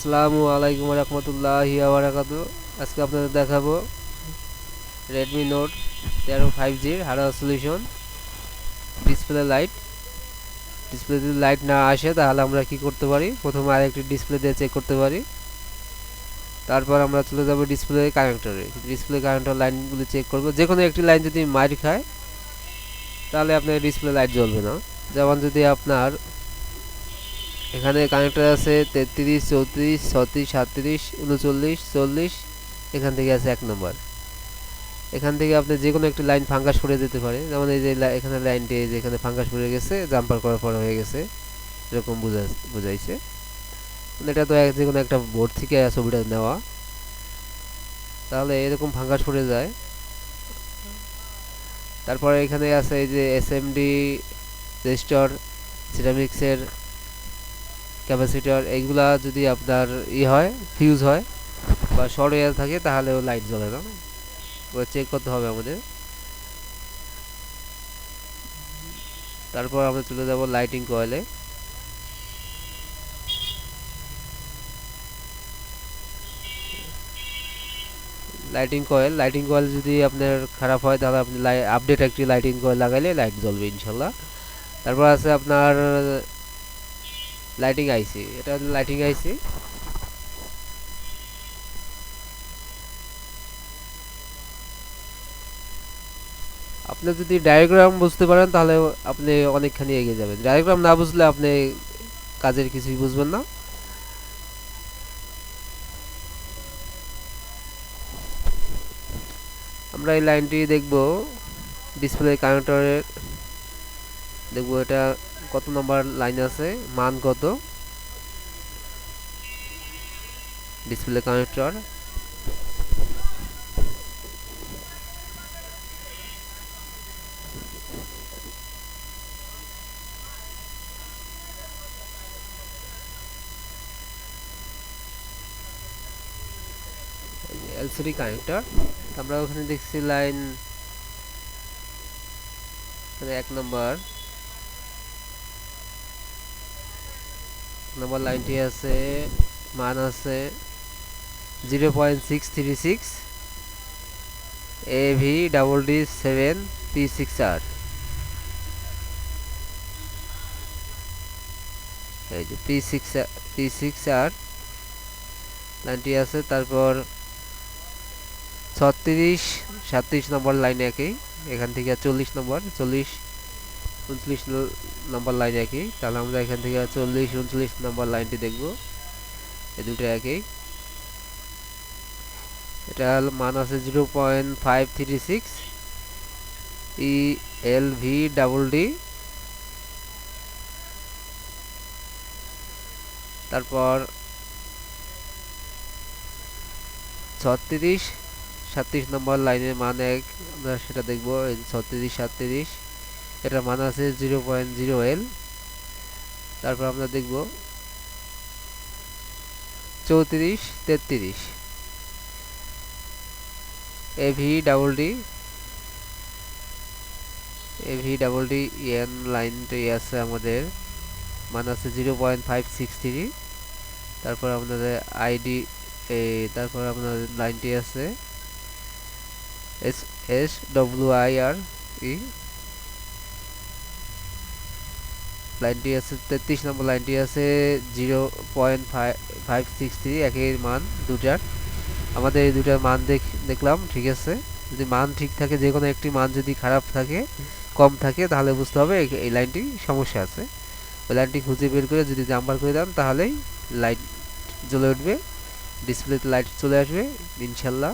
আসসালামু আলাইকুম রহমতুল্লাহি আবরাকাতু আজকে আপনাদের দেখাবো রেডমি নোট তেরো ফাইভ জির হারা সলিউশন ডিসপ্লে লাইট ডিসপ্লে যদি লাইট না আসে, তাহলে আমরা কি করতে পারি? প্রথমে আরেকটি ডিসপ্লে দিয়ে চেক করতে পারি। তারপর আমরা চলে যাব ডিসপ্লে কানেক্টরে ডিসপ্লে কানেক্টর লাইনগুলি চেক করব। যে কোনো একটি লাইন যদি মার খায়, তাহলে আপনার ডিসপ্লে লাইট জ্বলবে না। যেমন যদি আপনার এখানে কানেক্টর আছে তেত্রিশ, চৌত্রিশ, ছত্রিশ, সাতত্রিশ, উনচল্লিশ, চল্লিশ, এখান থেকে আছে এক নম্বর এখান থেকে আপনি যে কোনো একটি লাইন ফাঙ্গাস করে যেতে পারে, যেমন এই যে এখানে লাইনটি এই যে এখানে ফাঙ্গাস পড়ে গেছে জাম্পার করার পর হয়ে গেছে, এরকম বোঝা বোঝাইছে। এটা তো এক যে কোনো একটা বোর্ড থেকে ছবিটা নেওয়া। তাহলে এরকম ফাঙ্গাস পড়ে যায়। তারপরে এখানে আছে এই যে এস এম ডি রেজিস্টার সিরামিক্সের ক্যাপাসিটার এইগুলা যদি আপনার ই হয় ফিউজ হয় বা শর্ট এয়ার থাকে তাহলেও লাইট জ্বলে না। চেক করতে হবে আমাদের। তারপর আমরা চলে যাব লাইটিং কয়েলে লাইটিং কয়েল লাইটিং কয়েল যদি আপনার খারাপ হয়, তাহলে আপনি আপডেট একটি লাইটিং কয়েল লাগাইলে লাইট জ্বলবে ইনশাল্লাহ। তারপর আছে আপনার লাইটিং আইসি এটা লাইটিং আইসি আপনি যদি ডায়াগ্রাম বুঝতে পারেন, তাহলে আপনি অনেকখানি এগিয়ে যাবেন। ডায়াগ্রাম না বুঝলে আপনি কাজের কিছুই বুঝবেন না। আমরা এই লাইনটি দেখব ডিসপ্লে কানেক্টরের দেখব এটা কত নম্বর লাইন আছে, মান কত? Display connector. LCD connector. আমরা ওখানে দেখছি লাইন এক নম্বর। নম্বর লাইনটি আছে, মান আছে zero point six three six A V double D seven P six আর এই যে P six P six R লাইনটি আছে, তারপর ছত্রিশ, সাতত্রিশ নম্বর লাইন একই, এখান থেকে চল্লিশ নম্বর চল্লিশ উনচল্লিশ নম্বর লাইন একই। তাহলে আমরা এখান থেকে চল্লিশ, উনচল্লিশ নম্বর লাইনটি দেখব। এই দুটো একই। এটা মান আছে zero point five three six. E L V double D. তারপর ছত্রিশ, সাতত্রিশ নম্বর লাইনের মান এক। আমরা সেটা দেখব ছত্রিশ, সাতত্রিশ। এটার মান আছে জিরো পয়েন্ট জিরো এল। তারপর আমরা দেখব। চৌত্রিশ, তেত্রিশ। AV double D AV double D N লাইনটাই আছে আমাদের। মান আছে zero point five six three. তারপর আপনাদের আইডি তারপর আপনার লাইনটি আছে। S S W I R E লাইনটি আছে তেত্রিশ নম্বর লাইনটি আছে zero point five six three একের মান দুটার। আমাদের এই দুটার মান দেখ, দেখলাম, ঠিক আছে? যদি মান ঠিক থাকে, যে কোনো একটি মান যদি খারাপ থাকে, কম থাকে, তাহলে বুঝতে হবে এই লাইনটি সমস্যা আছে। ওই লাইনটি খুঁজে বের করে যদি নাম্বার করে দেন, তাহলেই লাইট জ্বলে উঠবে ডিসপ্লেতে লাইট চলে আসবে, ইনশাল্লাহ।